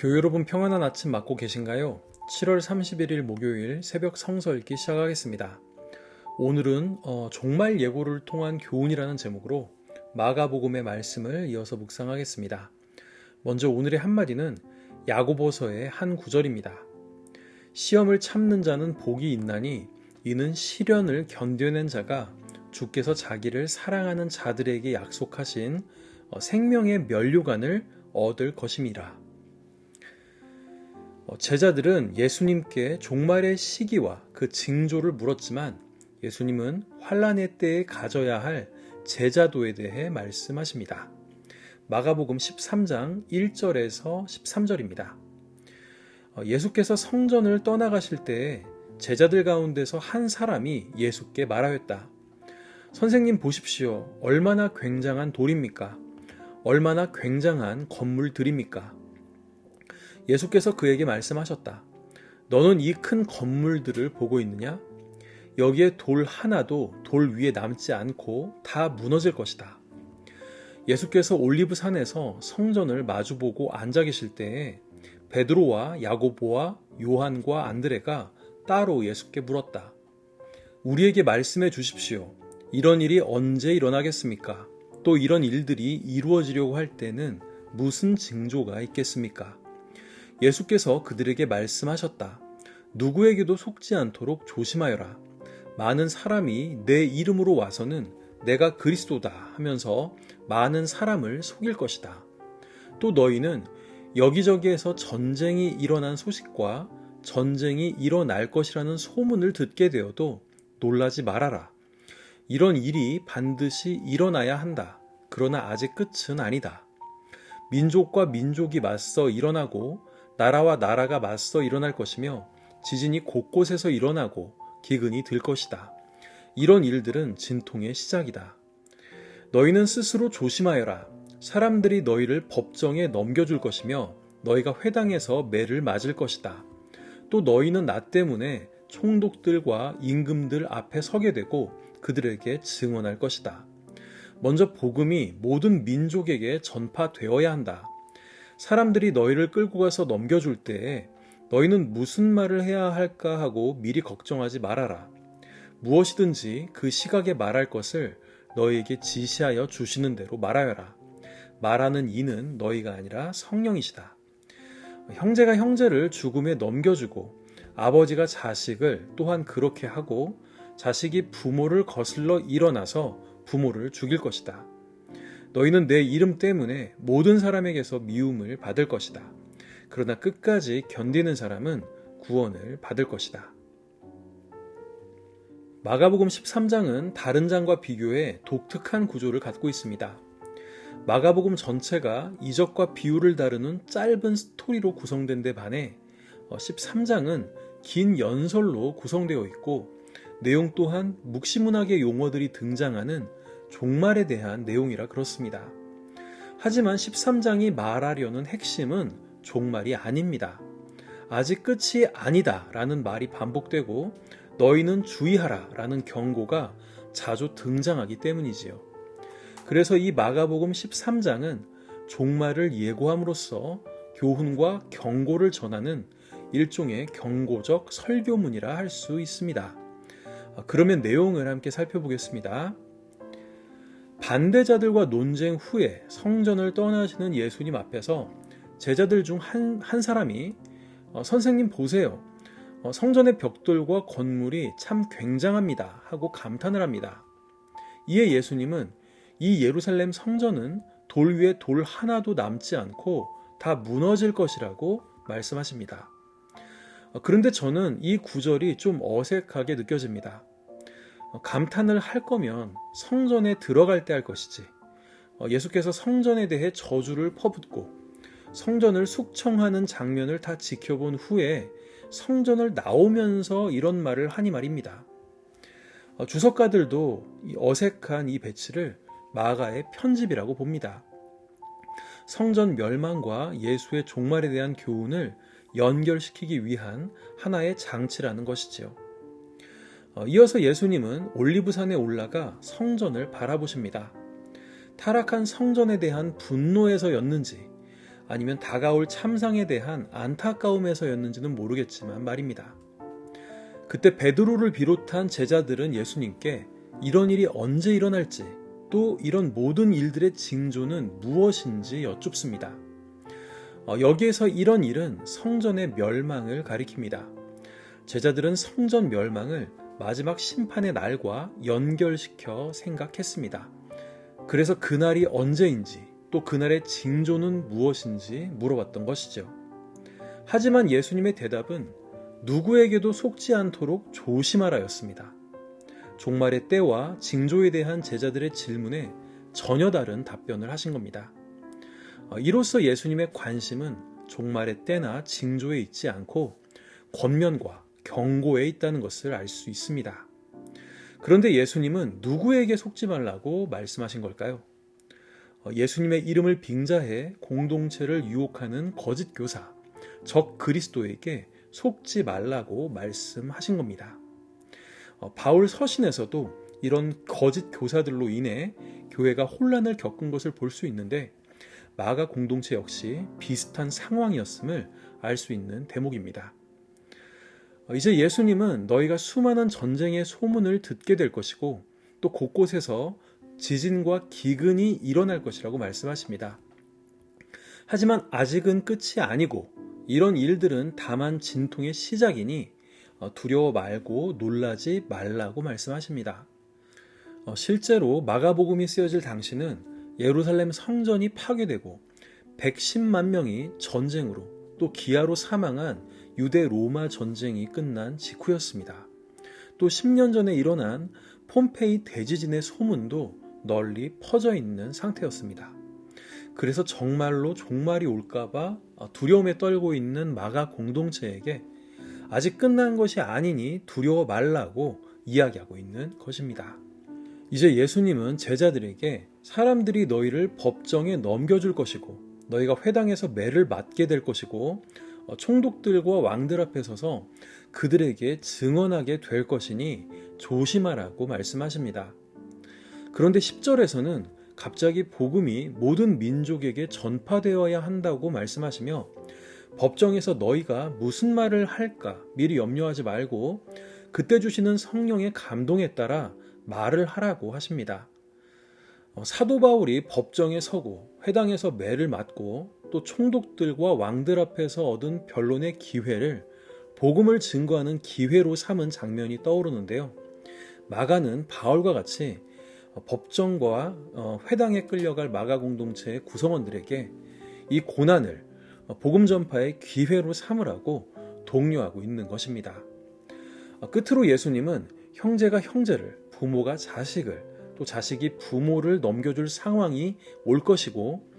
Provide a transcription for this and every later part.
교회 여러분 평안한 아침 맞고 계신가요? 7월 31일 목요일 새벽 성서 읽기 시작하겠습니다. 오늘은 어, 종말 예고를 통한 교훈이라는 제목으로 마가복음의 말씀을 이어서 묵상하겠습니다. 먼저 오늘의 한마디는 야고보서의 한 구절입니다. 시험을 참는 자는 복이 있나니 이는 시련을 견뎌낸 자가 주께서 자기를 사랑하는 자들에게 약속하신 어, 생명의 면류관을 얻을 것임이라. 어, 제자들은 예수님께 종말의 시기와 그 징조를 물었지만 예수님은 환란의 때에 가져야 할 제자도에 대해 말씀하십니다. 마가복음 13장 1절에서 13절입니다. 어, 예수께서 성전을 떠나가실 때에 제자들 가운데서 한 사람이 예수께 말하였다. 선생님 보십시오. 얼마나 굉장한 돌입니까? 얼마나 굉장한 건물들입니까? 예수께서 그에게 말씀하셨다. 너는 이 큰 건물들을 보고 있느냐? 여기에 돌 하나도 돌 위에 남지 않고 다 무너질 것이다. 예수께서 올리브 산에서 성전을 마주보고 앉아 계실 때에 베드로와 야고보와 요한과 안드레가 따로 예수께 물었다. 우리에게 말씀해 주십시오. 이런 일이 언제 일어나겠습니까? 또 이런 일들이 이루어지려고 할 때는 무슨 징조가 있겠습니까? 예수께서 그들에게 말씀하셨다. 누구에게도 속지 않도록 조심하여라. 많은 사람이 내 이름으로 와서는 내가 그리스도다 하면서 많은 사람을 속일 것이다. 또 너희는 여기저기에서 전쟁이 일어난 소식과 전쟁이 일어날 것이라는 소문을 듣게 되어도 놀라지 말아라. 이런 일이 반드시 일어나야 한다. 그러나 아직 끝은 아니다. 민족과 민족이 맞서 일어나고 나라와 나라가 맞서 일어날 것이며 지진이 곳곳에서 일어나고 기근이 들 것이다. 이런 일들은 진통의 시작이다. 너희는 스스로 조심하여라. 사람들이 너희를 법정에 넘겨줄 것이며 너희가 회당에서 매를 맞을 것이다. 또 너희는 나 때문에 총독들과 임금들 앞에 서게 되고 그들에게 증언할 것이다. 먼저 복음이 모든 민족에게 전파되어야 한다. 사람들이 너희를 끌고 가서 넘겨줄 때에 너희는 무슨 말을 해야 할까 하고 미리 걱정하지 말아라. 무엇이든지 그 시각에 말할 것을 너희에게 지시하여 주시는 대로 말하여라. 말하는 이는 너희가 아니라 성령이시다. 형제가 형제를 죽음에 넘겨주고 아버지가 자식을 또한 그렇게 하고 자식이 부모를 거슬러 일어나서 부모를 죽일 것이다. 너희는 내 이름 때문에 모든 사람에게서 미움을 받을 것이다. 그러나 끝까지 견디는 사람은 구원을 받을 것이다. 마가복음 13장은 다른 장과 비교해 독특한 구조를 갖고 있습니다. 마가복음 전체가 이적과 비유를 다루는 짧은 스토리로 구성된 데 반해 13장은 어, 긴 연설로 구성되어 있고 내용 또한 묵시문학의 용어들이 등장하는 종말에 대한 내용이라 그렇습니다. 하지만 13장이 말하려는 핵심은 종말이 아닙니다. 아직 끝이 아니다 라는 말이 반복되고 너희는 주의하라 라는 경고가 자주 등장하기 때문이지요. 그래서 이 마가복음 13장은 종말을 예고함으로써 교훈과 경고를 전하는 일종의 경고적 설교문이라 할 수 있습니다. 그러면 내용을 함께 살펴보겠습니다. 반대자들과 논쟁 후에 성전을 떠나시는 예수님 앞에서 제자들 중 한 한 사람이 어, 선생님 보세요. 어, 성전의 벽돌과 건물이 참 굉장합니다. 하고 감탄을 합니다. 이에 예수님은 이 예루살렘 성전은 돌 위에 돌 하나도 남지 않고 다 무너질 것이라고 말씀하십니다. 어, 그런데 저는 이 구절이 좀 어색하게 느껴집니다. 어, 감탄을 할 거면 성전에 들어갈 때 할 것이지. 어, 예수께서 성전에 대해 저주를 퍼붓고 성전을 숙청하는 장면을 다 지켜본 후에 성전을 나오면서 이런 말을 하니 말입니다. 어, 주석가들도 어색한 이 배치를 마가의 편집이라고 봅니다. 성전 멸망과 예수의 종말에 대한 교훈을 연결시키기 위한 하나의 장치라는 것이지요. 어, 이어서 예수님은 올리브산에 올라가 성전을 바라보십니다. 타락한 성전에 대한 분노에서였는지 아니면 다가올 참상에 대한 안타까움에서였는지는 모르겠지만 말입니다. 그때 베드로를 비롯한 제자들은 예수님께 이런 일이 언제 일어날지 또 이런 모든 일들의 징조는 무엇인지 여쭙습니다. 어, 여기에서 이런 일은 성전의 멸망을 가리킵니다. 제자들은 성전 멸망을 마지막 심판의 날과 연결시켜 생각했습니다. 그래서 그날이 언제인지 또 그날의 징조는 무엇인지 물어봤던 것이죠. 하지만 예수님의 대답은 누구에게도 속지 않도록 조심하라였습니다. 종말의 때와 징조에 대한 제자들의 질문에 전혀 다른 답변을 하신 겁니다. 어, 이로써 예수님의 관심은 종말의 때나 징조에 있지 않고 권면과 경고에 있다는 것을 알 수 있습니다. 그런데 예수님은 누구에게 속지 말라고 말씀하신 걸까요? 어, 예수님의 이름을 빙자해 공동체를 유혹하는 거짓 교사, 적 그리스도에게 속지 말라고 말씀하신 겁니다. 어, 바울 서신에서도 이런 거짓 교사들로 인해 교회가 혼란을 겪은 것을 볼 수 있는데 마가 공동체 역시 비슷한 상황이었음을 알 수 있는 대목입니다. 어, 이제 예수님은 너희가 수많은 전쟁의 소문을 듣게 될 것이고 또 곳곳에서 지진과 기근이 일어날 것이라고 말씀하십니다. 하지만 아직은 끝이 아니고 이런 일들은 다만 진통의 시작이니 어, 두려워 말고 놀라지 말라고 말씀하십니다. 어, 실제로 마가복음이 쓰여질 당시는 예루살렘 성전이 파괴되고 110만 명이 전쟁으로 또 기아로 사망한 유대 로마 전쟁이 끝난 직후였습니다. 또 10년 전에 일어난 폼페이 대지진의 소문도 널리 퍼져 있는 상태였습니다. 그래서 정말로 종말이 올까봐 두려움에 떨고 있는 마가 공동체에게 아직 끝난 것이 아니니 두려워 말라고 이야기하고 있는 것입니다. 이제 예수님은 제자들에게 사람들이 너희를 법정에 넘겨줄 것이고 너희가 회당에서 매를 맞게 될 것이고 어, 총독들과 왕들 앞에 서서 그들에게 증언하게 될 것이니 조심하라고 말씀하십니다. 그런데 10절에서는 갑자기 복음이 모든 민족에게 전파되어야 한다고 말씀하시며 법정에서 너희가 무슨 말을 할까 미리 염려하지 말고 그때 주시는 성령의 감동에 따라 말을 하라고 하십니다. 어, 사도 바울이 법정에 서고 회당에서 매를 맞고 또 총독들과 왕들 앞에서 얻은 변론의 기회를 복음을 증거하는 기회로 삼은 장면이 떠오르는데요. 마가는 바울과 같이 법정과 어, 회당에 끌려갈 마가 공동체의 구성원들에게 이 고난을 복음 전파의 기회로 삼으라고 독려하고 있는 것입니다. 어, 끝으로 예수님은 형제가 형제를, 부모가 자식을, 또 자식이 부모를 넘겨줄 상황이 올 것이고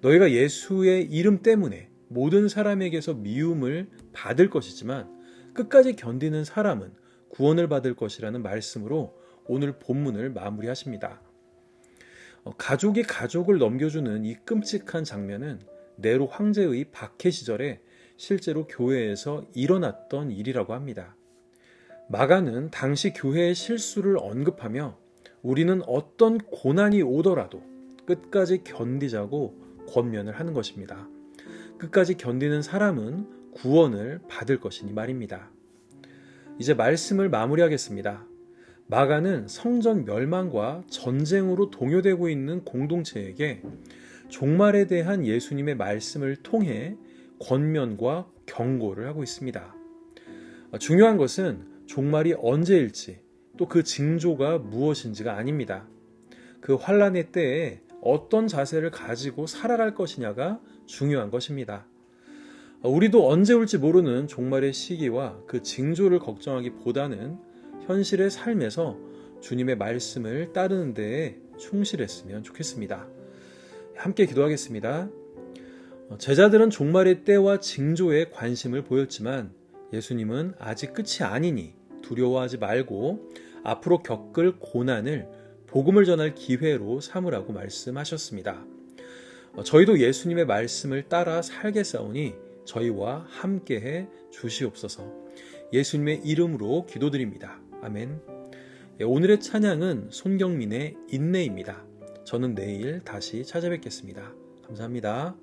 너희가 예수의 이름 때문에 모든 사람에게서 미움을 받을 것이지만 끝까지 견디는 사람은 구원을 받을 것이라는 말씀으로 오늘 본문을 마무리하십니다. 어, 가족이 가족을 넘겨주는 이 끔찍한 장면은 네로 황제의 박해 시절에 실제로 교회에서 일어났던 일이라고 합니다. 마가는 당시 교회의 실수를 언급하며 우리는 어떤 고난이 오더라도 끝까지 견디자고 권면을 하는 것입니다. 끝까지 견디는 사람은 구원을 받을 것이니 말입니다. 이제 말씀을 마무리하겠습니다. 마가는 성전 멸망과 전쟁으로 동요되고 있는 공동체에게 종말에 대한 예수님의 말씀을 통해 권면과 경고를 하고 있습니다. 중요한 것은 종말이 언제일지 또 그 징조가 무엇인지가 아닙니다. 그 환란의 때에 어떤 자세를 가지고 살아갈 것이냐가 중요한 것입니다. 우리도 언제 올지 모르는 종말의 시기와 그 징조를 걱정하기보다는 현실의 삶에서 주님의 말씀을 따르는 데에 충실했으면 좋겠습니다. 함께 기도하겠습니다. 제자들은 종말의 때와 징조에 관심을 보였지만 예수님은 아직 끝이 아니니 두려워하지 말고 앞으로 겪을 고난을 복음을 전할 기회로 삼으라고 말씀하셨습니다. 어, 저희도 예수님의 말씀을 따라 살겠사오니 저희와 함께해 주시옵소서. 예수님의 이름으로 기도드립니다. 아멘. 예, 오늘의 찬양은 손경민의 인내입니다. 저는 내일 다시 찾아뵙겠습니다. 감사합니다.